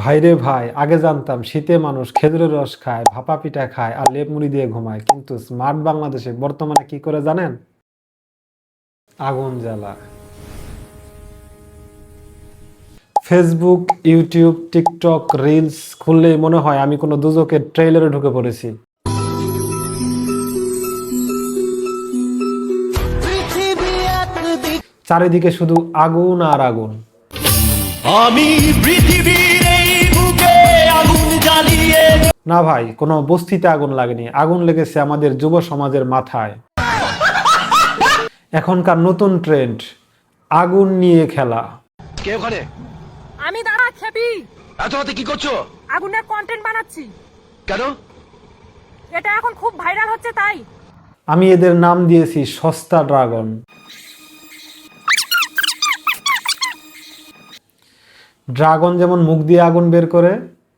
ভাইরে ভাই, আগে জানতাম শীতে মানুষ খেজুরের রস খায়, ভাপা পিঠা খায় আর লেপ মুড়ি দিয়ে ঘুমায়। কিন্তু স্মার্ট বাংলাদেশে বর্তমানে কি করে জানেন? আগুন জ্বালা। ফেসবুক ইউটিউব টিকটক রিলস খুললেই মনে হয় আমি কোনো দুজকের ট্রেইলারে ঢুকে পড়েছি। চারিদিকে শুধু আগুন আর আগুন। আমি পৃথিবীর জ্বালিয়ে। না ভাই কোনো বস্তিতে আগুন লাগেনি। আগুন লেগেছে আমাদের যুব সমাজের মাথায়। এখনকার নতুন ট্রেন্ড আগুন নিয়ে খেলা। কে ওখানে? আমি দাঁড়া খেপি। এত রাতে কি করছ? আগুনের কন্টেন্ট বানাচ্ছি। কেন? এটা এখন খুব ভাইরাল হচ্ছে তাই। আমি এদের নাম দিয়েছি সস্তা ড্রাগন। ড্রাগন যেমন মুখ দিয়ে আগুন বের করে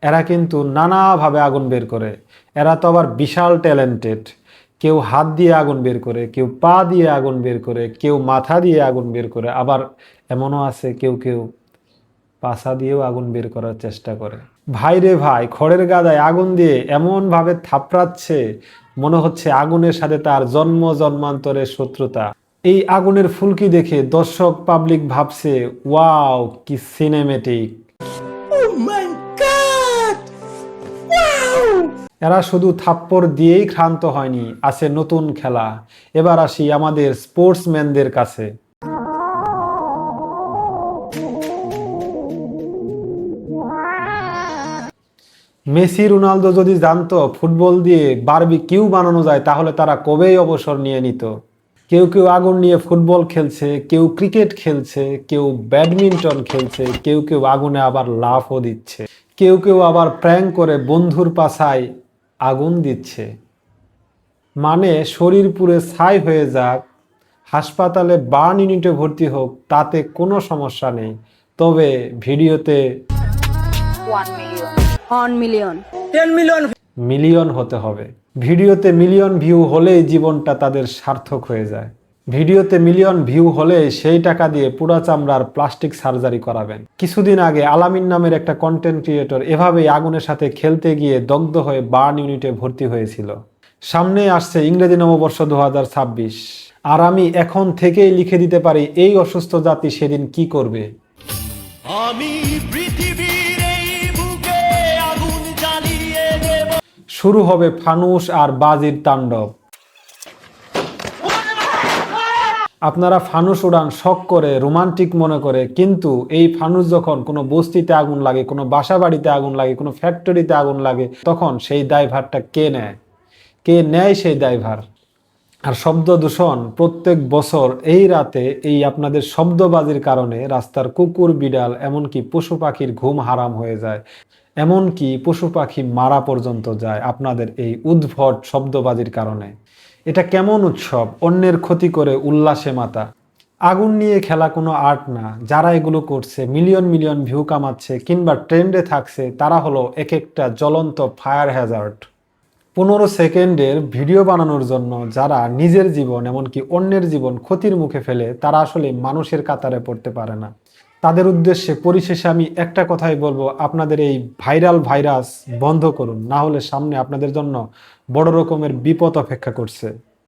এরা কিন্তু নানাভাবে আগুন বের করে। এরা তো আবার বিশাল ট্যালেন্টেড কেউ হাত দিয়ে আগুন বের করে, কেউ পা দিয়ে আগুন বের করে, কেউ মাথা দিয়ে আগুন বের করে, আবার এমনও আছে কেউ কেউ পাশা দিয়েও আগুন বের করার চেষ্টা করে। ভাই রে ভাই, খড়ের গাদায় আগুন দিয়ে এমনভাবে থাপড়াচ্ছে, মনে হচ্ছে আগুনের সাথে তার জন্ম জন্মান্তরের শত্রুতা। এই আগুনের ফুলকি দেখে দর্শক পাবলিক ভাবছে, ওয়াও, কি সিনেমেটিক এরা শুধু থাপ্পড় দিয়েই ক্ষান্ত হয়নি, আছে নতুন খেলা। এবার আসি আমাদের স্পোর্টসম্যানদের কাছে। মেসি, রোনালদো যদি জানতো ফুটবল দিয়ে বারবি কিউ বানানো যায়, তাহলে তারা কবেই অবসর নিয়ে নিত? কেউ কেউ আগুন নিয়ে ফুটবল খেলছে, কেউ ক্রিকেট খেলছে, কেউ ব্যাডমিন্টন খেলছে, কেউ কেউ আগুনে আবার লাফও দিচ্ছে। কেউ কেউ আবার প্র্যাঙ্ক করে বন্ধুর পাশায় আগুন দিচ্ছে। মানে শরীর পুরে ছাই হয়ে যাক হাসপাতালে বার্ন ইউনিটে ভর্তি হোক তাতে কোনো সমস্যা নেই। তবে ভিডিওতে ওয়ান মিলিয়ন মিলিয়ন হতে হবে। ভিডিওতে মিলিয়ন ভিউ হলেই জীবনটা তাদের সার্থক হয়ে যায়। ভিডিওতে মিলিয়ন ভিউ হলে সেই টাকা দিয়ে পুরা চামড়ার প্লাস্টিক সার্জারি করাবেন। কিছুদিন আগে আলামিন নামের একটা কন্টেন্ট ক্রিয়েটর এভাবেই আগুনের সাথে খেলতে গিয়ে দগ্ধ হয়ে বার্ন ইউনিটে ভর্তি হয়েছিল। সামনে আসছে ইংরেজি নববর্ষ দু হাজার ছাব্বিশ। আর আমি এখন থেকেই লিখে দিতে পারি এই অসুস্থ জাতি সেদিন কি করবে। আমি পৃথিবীর এই বুকে আগুন জ্বালিয়ে দেব। শুরু হবে ফানুস আর বাজির তাণ্ডব। আপনারা ফানুস উড়ান শখ করে, রোমান্টিক মনে করে, কিন্তু এই ফানুস যখন কোনো বস্তিতে আগুন লাগে, কোনো বাসা বাড়িতে আগুন লাগে, কোনো ফ্যাক্টরিতে আগুন লাগে, তখন সেই দায়ভারটা কে নেয়? কে নেয় সেই দায়ভার? আর শব্দ দূষণ প্রত্যেক বছর এই রাতে এই আপনাদের শব্দবাজির কারণে রাস্তার কুকুর, বিড়াল, এমনকি পশু পাখির ঘুম হারাম হয়ে যায়। এমনকি পশু পাখি মারা পর্যন্ত যায় আপনাদের এই উদ্ভট শব্দবাজির কারণে। এটা কেমন উৎসব? অন্যের ক্ষতি করে উল্লাসে মাতা। আগুন নিয়ে খেলা কোনো আর্ট না। যারা এগুলো করছে, মিলিয়ন মিলিয়ন ভিউ কামাচ্ছে কিংবা ট্রেন্ডে থাকছে, তারা হলো এক একটা জ্বলন্ত ফায়ার হ্যাজার্ড। পনেরো সেকেন্ডের ভিডিও বানানোর জন্য যারা নিজের জীবন, এমনকি অন্যের জীবন ক্ষতির মুখে ফেলে, তারা আসলে মানুষের কাতারে পড়তে পারে না। তাদের উদ্দেশ্যে, পরিশেষে আমি একটা কথাই বলব, আপনাদের এই ভাইরাল ভাইরাস বন্ধ করুন, না হলে সামনে আপনাদের জন্য বড় রকমের বিপদ অপেক্ষা করছে।